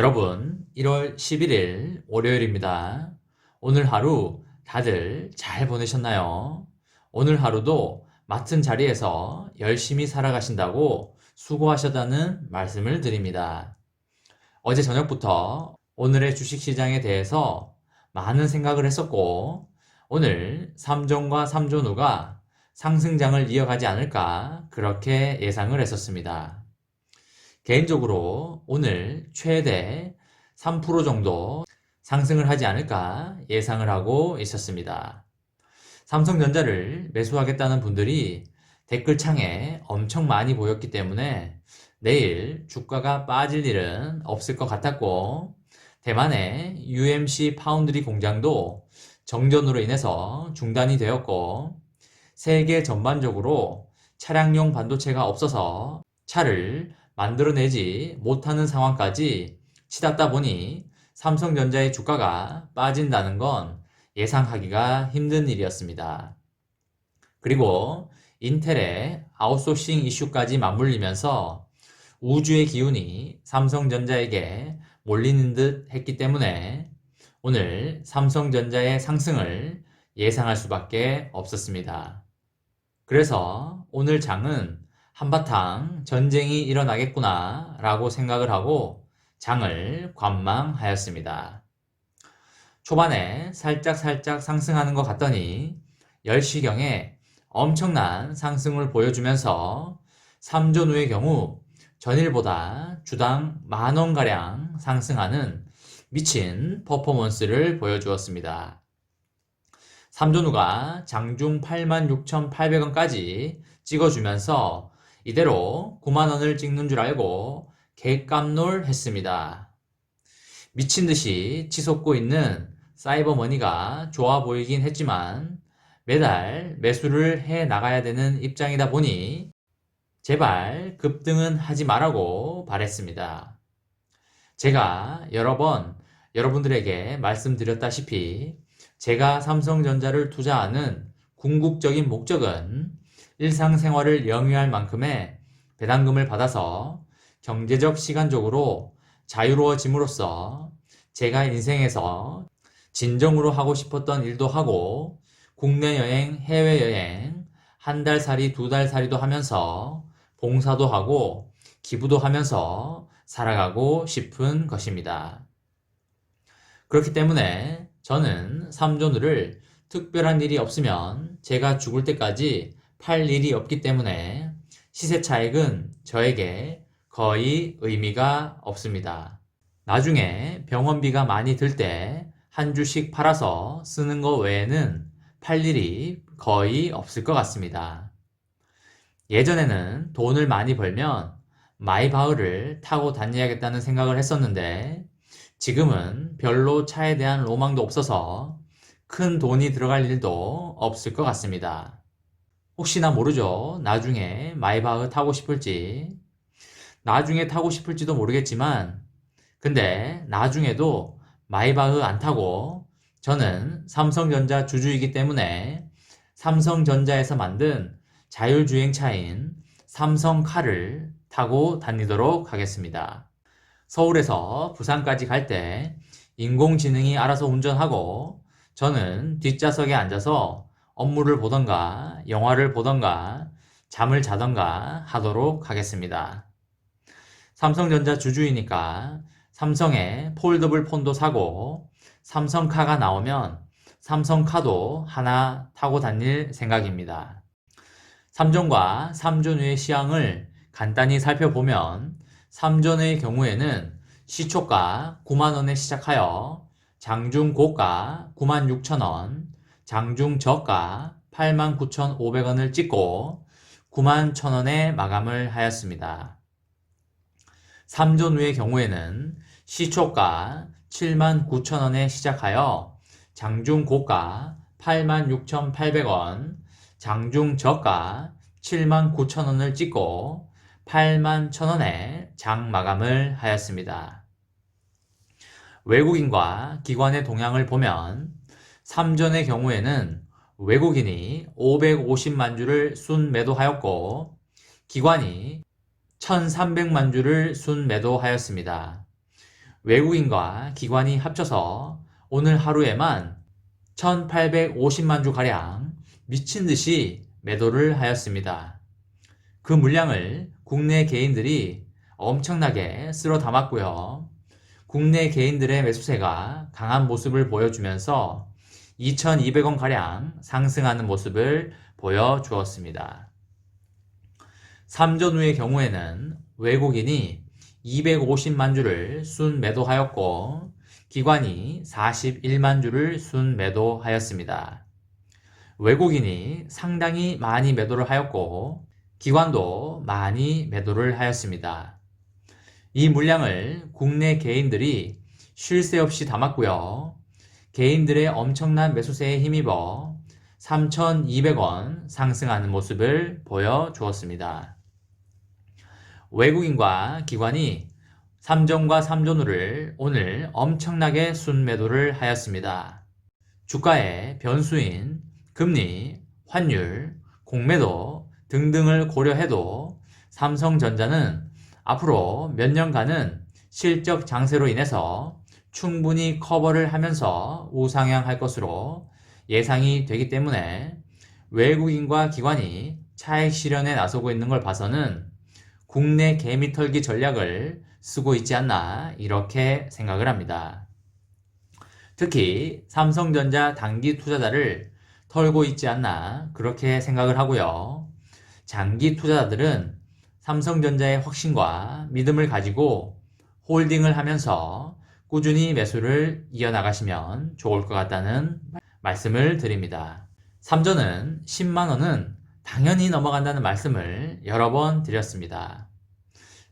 여러분, 1월 11일 월요일입니다. 오늘 하루 다들 잘 보내셨나요? 오늘 하루도 맡은 자리에서 열심히 살아가신다고 수고하셨다는 말씀을 드립니다. 어제 저녁부터 오늘의 주식시장에 대해서 많은 생각을 했었고, 오늘 3종과 3조 누가 상승장을 이어가지 않을까 그렇게 예상을 했었습니다. 개인적으로 오늘 최대 3% 정도 상승을 하지 않을까 예상을 하고 있었습니다. 삼성전자를 매수하겠다는 분들이 댓글창에 엄청 많이 보였기 때문에 내일 주가가 빠질 일은 없을 것 같았고 대만의 UMC 파운드리 공장도 정전으로 인해서 중단이 되었고 세계 전반적으로 차량용 반도체가 없어서 차를 만들어내지 못하는 상황까지 치닫다 보니 삼성전자의 주가가 빠진다는 건 예상하기가 힘든 일이었습니다. 그리고 인텔의 아웃소싱 이슈까지 맞물리면서 우주의 기운이 삼성전자에게 몰리는 듯 했기 때문에 오늘 삼성전자의 상승을 예상할 수밖에 없었습니다. 그래서 오늘 장은 한바탕 전쟁이 일어나겠구나 라고 생각을 하고 장을 관망하였습니다. 초반에 살짝살짝 상승하는 것 같더니 10시경에 엄청난 상승을 보여주면서 3조 누의 경우 전일보다 주당 만원가량 상승하는 미친 퍼포먼스를 보여주었습니다. 3조누가 장중 86,800원까지 찍어주면서 이대로 9만원을 찍는 줄 알고 개깜놀 했습니다. 미친 듯이 치솟고 있는 사이버머니가 좋아 보이긴 했지만 매달 매수를 해 나가야 되는 입장이다 보니 제발 급등은 하지 말라고 바랬습니다. 제가 여러 번 여러분들에게 말씀드렸다시피 제가 삼성전자를 투자하는 궁극적인 목적은 일상생활을 영위할 만큼의 배당금을 받아서 경제적 시간적으로 자유로워짐으로써 제가 인생에서 진정으로 하고 싶었던 일도 하고 국내 여행, 해외 여행, 한 달 살이, 두 달 살이도 하면서 봉사도 하고 기부도 하면서 살아가고 싶은 것입니다. 그렇기 때문에 저는 삼존을 특별한 일이 없으면 제가 죽을 때까지 팔 일이 없기 때문에 시세 차익은 저에게 거의 의미가 없습니다. 나중에 병원비가 많이 들 때 한 주씩 팔아서 쓰는 것 외에는 팔 일이 거의 없을 것 같습니다. 예전에는 돈을 많이 벌면 마이바흐를 타고 다녀야겠다는 생각을 했었는데 지금은 별로 차에 대한 로망도 없어서 큰 돈이 들어갈 일도 없을 것 같습니다. 혹시나 모르죠. 나중에 마이바흐 타고 싶을지. 나중에 타고 싶을지도 모르겠지만, 근데 나중에도 마이바흐 안 타고 저는 삼성전자 주주이기 때문에 삼성전자에서 만든 자율주행차인 삼성카를 타고 다니도록 하겠습니다. 서울에서 부산까지 갈 때 인공지능이 알아서 운전하고 저는 뒷좌석에 앉아서 업무를 보던가 영화를 보던가 잠을 자던가 하도록 하겠습니다. 삼성전자 주주이니까 삼성의 폴더블 폰도 사고 삼성카가 나오면 삼성카도 하나 타고 다닐 생각입니다. 3존과 3존의 시황을 간단히 살펴보면 3존의 경우에는 시초가 9만원에 시작하여 장중 고가 96,000원, 장중 저가 89,500원을 찍고 91,000원에 마감을 하였습니다. 3존 후의 경우에는 시초가 79,000원에 시작하여 장중 고가 86,800원, 장중 저가 79,000원을 찍고 81,000원에 장 마감을 하였습니다. 외국인과 기관의 동향을 보면 3전의 경우에는 외국인이 550만 주를 순 매도하였고 기관이 1300만 주를 순 매도하였습니다. 외국인과 기관이 합쳐서 오늘 하루에만 1850만 주 가량 미친 듯이 매도를 하였습니다. 그 물량을 국내 개인들이 엄청나게 쓸어 담았고요. 국내 개인들의 매수세가 강한 모습을 보여주면서 2,200원 가량 상승하는 모습을 보여주었습니다. 3전 후의 경우에는 외국인이 250만 주를 순 매도하였고 기관이 41만 주를 순 매도하였습니다. 외국인이 상당히 많이 매도를 하였고 기관도 많이 매도를 하였습니다. 이 물량을 국내 개인들이 쉴 새 없이 담았고요. 개인들의 엄청난 매수세에 힘입어 3,200원 상승하는 모습을 보여주었습니다. 외국인과 기관이 3전과 3전후를 오늘 엄청나게 순매도를 하였습니다. 주가의 변수인 금리, 환율, 공매도 등등을 고려해도 삼성전자는 앞으로 몇 년간은 실적 장세로 인해서 충분히 커버를 하면서 우상향할 것으로 예상이 되기 때문에 외국인과 기관이 차익 실현에 나서고 있는 걸 봐서는 국내 개미 털기 전략을 쓰고 있지 않나 이렇게 생각을 합니다. 특히 삼성전자 단기 투자자를 털고 있지 않나 그렇게 생각을 하고요. 장기 투자자들은 삼성전자의 확신과 믿음을 가지고 홀딩을 하면서 꾸준히 매수를 이어나가시면 좋을 것 같다는 말씀을 드립니다. 3전은 10만원은 당연히 넘어간다는 말씀을 여러 번 드렸습니다.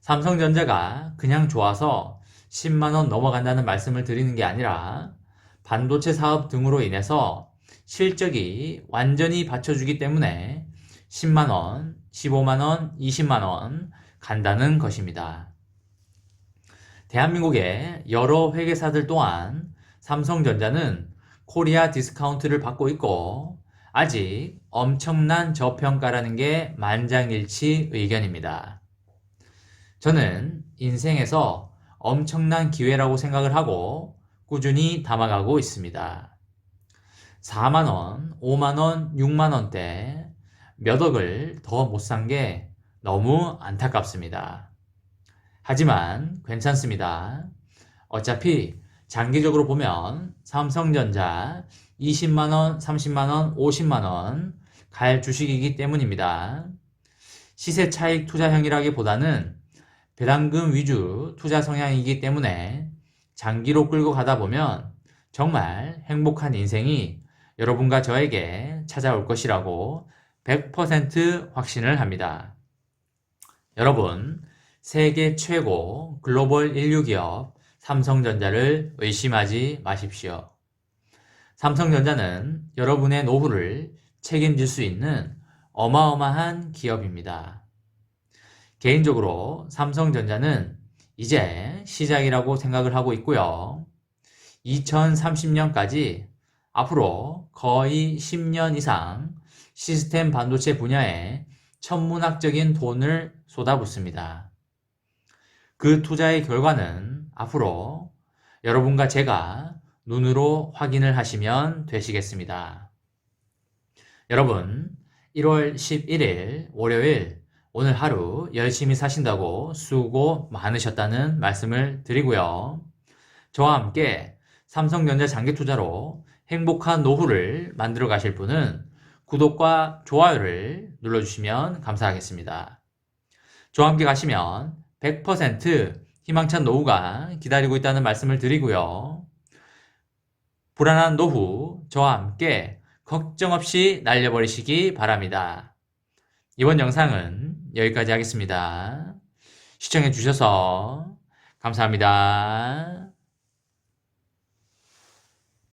삼성전자가 그냥 좋아서 10만원 넘어간다는 말씀을 드리는 게 아니라 반도체 사업 등으로 인해서 실적이 완전히 받쳐주기 때문에 10만원, 15만원, 20만원 간다는 것입니다. 대한민국의 여러 회계사들 또한 삼성전자는 코리아 디스카운트를 받고 있고 아직 엄청난 저평가라는 게 만장일치 의견입니다. 저는 인생에서 엄청난 기회라고 생각을 하고 꾸준히 담아가고 있습니다. 4만원, 5만원, 6만원대 몇 억을 더 못 산 게 너무 안타깝습니다. 하지만 괜찮습니다. 어차피 장기적으로 보면 삼성전자 20만원, 30만원, 50만원 갈 주식이기 때문입니다. 시세 차익 투자형이라기보다는 배당금 위주 투자 성향이기 때문에 장기로 끌고 가다 보면 정말 행복한 인생이 여러분과 저에게 찾아올 것이라고 100% 확신을 합니다. 여러분, 세계 최고 글로벌 인류 기업 삼성전자를 의심하지 마십시오. 삼성전자는 여러분의 노후를 책임질 수 있는 어마어마한 기업입니다. 개인적으로 삼성전자는 이제 시작이라고 생각을 하고 있고요. 2030년까지 앞으로 거의 10년 이상 시스템 반도체 분야에 천문학적인 돈을 쏟아붓습니다. 그 투자의 결과는 앞으로 여러분과 제가 눈으로 확인을 하시면 되시겠습니다. 여러분, 1월 11일 월요일 오늘 하루 열심히 사신다고 수고 많으셨다는 말씀을 드리고요. 저와 함께 삼성전자 장기 투자로 행복한 노후를 만들어 가실 분은 구독과 좋아요를 눌러주시면 감사하겠습니다. 저와 함께 가시면 100% 희망찬 노후가 기다리고 있다는 말씀을 드리고요. 불안한 노후 저와 함께 걱정 없이 날려버리시기 바랍니다. 이번 영상은 여기까지 하겠습니다. 시청해 주셔서 감사합니다.